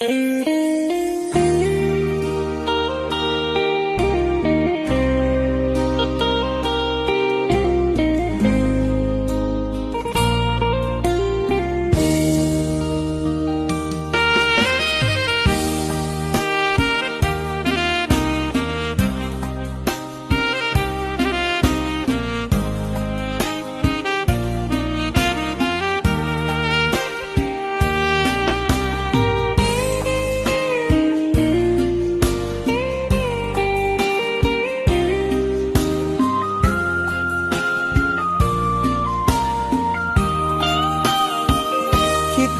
คิ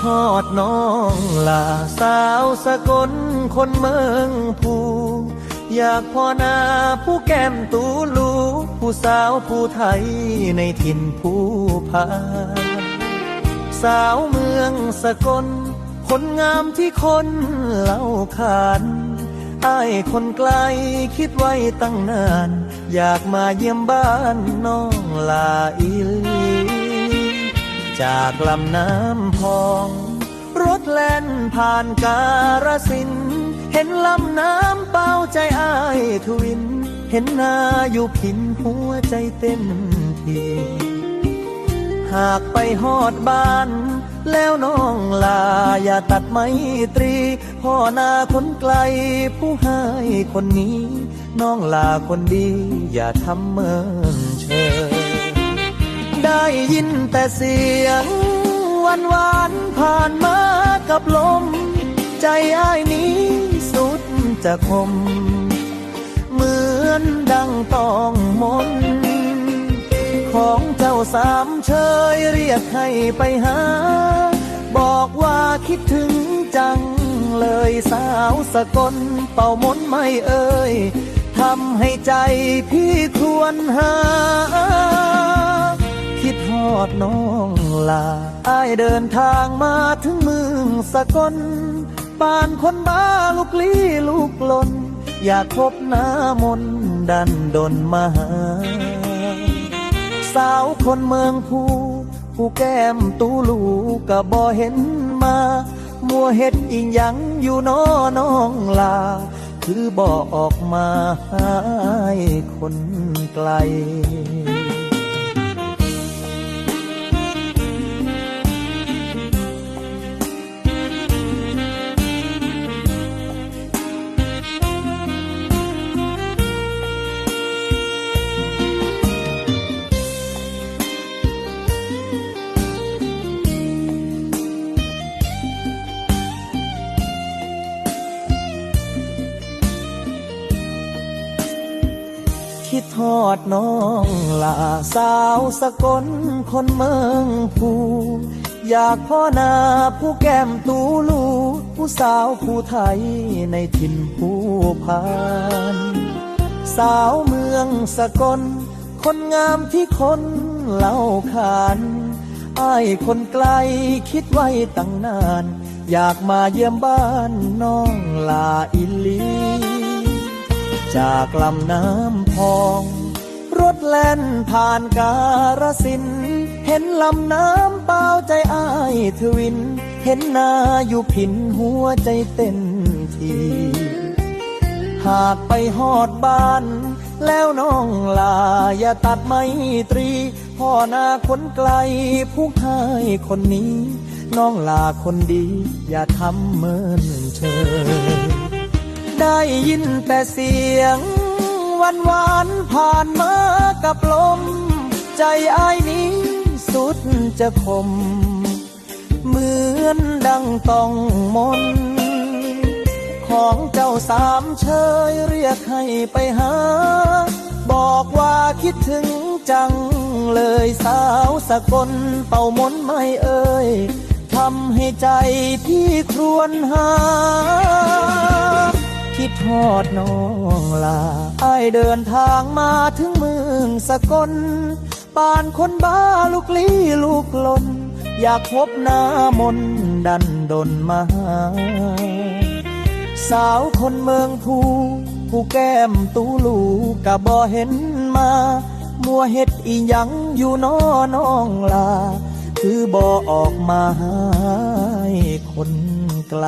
ดฮอดน้องลาสาวสกลคนเมืองภูอยากพอนาผู้แก้มตูลูผู้สาวผู้ไทยในถิ่นผู้พานสาวเมืองสกล คนงามที่คนเล่าขานอายคนไกลคิดไว้ตั้งนาน อยากมาเยี่ยมบ้านน้องลาอิลี จากลำน้ำพอง รถแล่นผ่านการสิน เห็นลำน้ำเป้าใจอ้ายทวิน เห็นนาอยู่พินหัวใจเต้นทีหากไปฮอดบ้าน แล้วน้องลาอย่าตัดไมตรี พ่อนาคนไกล ผู้ให้คนนี้ น้องลาคนดี อย่าทำเมินเชย ได้ยินแต่เสียงวานวานผ่านมากับลม ใจอ้ายนี้สุดจะคม เหมือนดังต้องมน ของเจ้าสามเชยเรียกให้ไปหา บอกว่าคิดถึงจังเลยสาวสกลเป่ามนไม่เอ่ยทำให้ใจพี่ควรหา ดฮอดน้องลาอายเดินทางมาถึงเมืองสกลปานคนบ้าลูกลี้ลูกลน อยากพบหน้ามนดันดนมาหา สาวคนเมืองผู้ผู้แก้มตูลูก็บ่เห็นมา มัวเฮ็ดอีหยังอยู่น้อน้องลา คือบ่ออกมาหายคนไกล คิดทอดน้องลาสาวสกลคนเมืองภูอยากพ่อนาผู้แก้มตูลู ผู้สาวผู้ไทยในถิ่นผู้พาน สาวเมืองสกล คนงามที่คนเล่าขานอายคนไกลคิดไว้ตั้งนาน อยากมาเยี่ยมบ้านน้องลาอิลี จากลำน้ำพอง รถแล่นผ่านการสิน เห็นลำน้ำเปล่าใจอ้ายทวิน เห็นนาอยู่ผินหัวใจเต้นที หากไปฮอดบ้าน แล้วน้องลาอย่าตัดไมตรี พ่อนาคนไกลผู้ให้คนนี้ น้องลาคนดี อย่าทำเมินเชย ได้ยินแต่เสียงวานวานผ่านมากับลม ใจอ้ายนี้สุดจะคม เหมือนดังต้องมน ของเจ้าสามเชยเรียกให้ไปหา บอกว่าคิดถึงจังเลยสาวสกลเป่ามนไม่เอ่ยทำให้ใจพี่ครวญหา คิดทอดน้องลาไอเดินทางมาถึงเมืองสกลป่านคนบ้าลูกลี้ลูกลน อยากพบหน้ามนดันดนมา สาวคนเมืองภูผู้แก้มตูลูกะบ่เห็นมา มัวเฮ็ดอีหยังอยู่น้อน้องลา คือบ่ออกมาใหายคนไกล